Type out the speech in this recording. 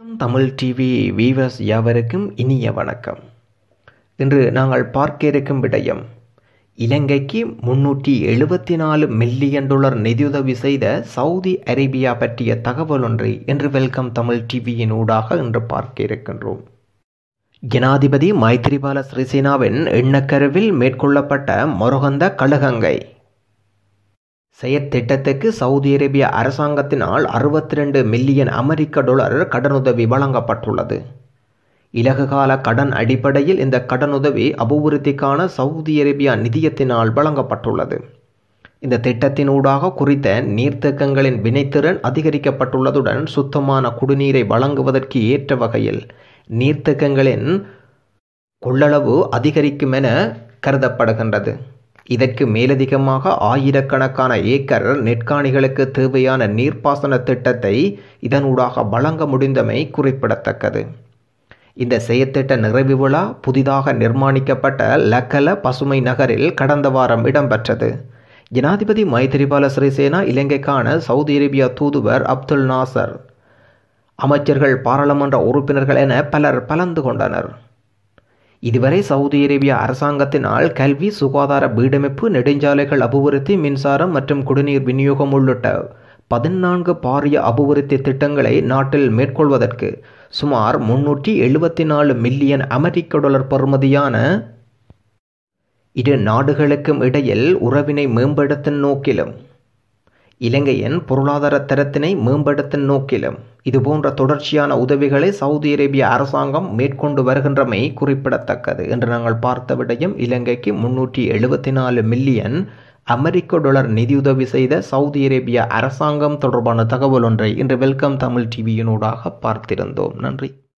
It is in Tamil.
தமிழ் டிவி வீவர்ஸ் யாவருக்கும் இனிய வணக்கம். இன்று நாங்கள் பார்க்க இருக்கும் விடயம் இலங்கைக்கு முன்னூற்றி எழுபத்தி நாலு மில்லியன் டாலர் நிதியுதவி செய்த சவுதி அரேபியா பற்றிய தகவல் ஒன்றை இன்று வெல்கம் தமிழ் டிவியின் ஊடாக இன்று பார்க்க இருக்கின்றோம் ஜனாதிபதி மைத்திரிபால சிறிசேனாவின் எண்ணக்கருவில் மேற்கொள்ளப்பட்ட மொரகந்த கழுகங்கை செயற்திட்டத்துக்கு சவுதி அரேபிய அரசாங்கத்தினால் அறுபத்தி ரெண்டு மில்லியன் அமெரிக்க டாலர் கடனுதவி வழங்கப்பட்டுள்ளது. இலகுகால கடன் அடிப்படையில் இந்த கடனுதவி அபிவிருத்திக்கான சவுதி அரேபியா நிதியத்தினால் வழங்கப்பட்டுள்ளது. இந்த திட்டத்தினூடாக குறித்த நீர்த்தேக்கங்களின் வினைத்திறன் அதிகரிக்கப்பட்டுள்ளதுடன் சுத்தமான குடிநீரை வழங்குவதற்கு ஏற்ற வகையில் நீர்த்தேக்கங்களின் கொள்ளளவு அதிகரிக்கும் என கருதப்படுகின்றது. இதற்கு மேலதிகமாக ஆயிரக்கணக்கான ஏக்கர் நெற்காணிகளுக்கு தேவையான நீர்ப்பாசன திட்டத்தை இதனூடாக வழங்க முடிந்தமை குறிப்பிடத்தக்கது. இந்த செயற்திட்ட நிறைவு விழா புதிதாக நிர்மாணிக்கப்பட்ட லக்கல பசுமை நகரில் கடந்த வாரம் இடம்பெற்றது. ஜனாதிபதி மைத்திரிபால சிறிசேனா இலங்கைக்கான சவுதி அரேபியா தூதுவர் அப்துல் நாசர். அமைச்சர்கள் பாராளுமன்ற உறுப்பினர்கள் என பலர் கலந்து கொண்டனர். இதுவரை சவுதி அரேபிய அரசாங்கத்தினால் கல்வி சுகாதார வீடமைப்பு நெடுஞ்சாலைகள் அபிவிருத்தி மின்சாரம் மற்றும் குடிநீர் விநியோகம் உள்ளிட்ட பதினான்கு பாரிய அபிவிருத்தி திட்டங்களை நாட்டில் மேற்கொள்வதற்கு சுமார் முன்னூற்றி எழுபத்தி நாலு மில்லியன் அமெரிக்க டாலர் பெறுமதியான இரு நாடுகளுக்கும் இடையில் உறவினை மேம்படுத்தும் நோக்கிலும் இலங்கையின் பொருளாதார தரத்தினை மேம்படுத்தும் நோக்கிலும் இதுபோன்ற தொடர்ச்சியான உதவிகளை சவுதி அரேபிய அரசாங்கம் மேற்கொண்டு வருகின்றமை குறிப்பிடத்தக்கது என்று நாங்கள் பார்த்த விடயம் இலங்கைக்கு முன்னூற்றி எழுபத்தி நாலு மில்லியன் அமெரிக்க டாலர் நிதியுதவி செய்த சவுதி அரேபிய அரசாங்கம் தொடர்பான தகவல் ஒன்றை இன்று வெல்கம் தமிழ் டிவியினூடாக பார்த்திருந்தோம். நன்றி.